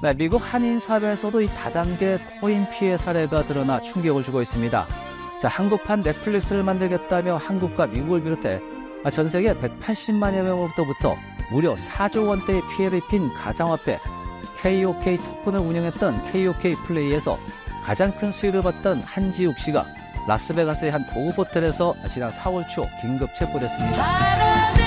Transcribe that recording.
네, 미국 한인 사회에서도 이 다단계 코인 피해 사례가 드러나 충격을 주고 있습니다. 자, 한국판 넷플릭스를 만들겠다며 한국과 미국을 비롯해 전 세계 180만여 명으로부터 무려 4조 원대의 피해를 입힌 가상화폐 KOK 토큰을 운영했던 KOK 플레이에서 가장 큰 수익을 봤던 한지욱 씨가 라스베가스의 한 고급 호텔에서 지난 4월 초 긴급 체포됐습니다.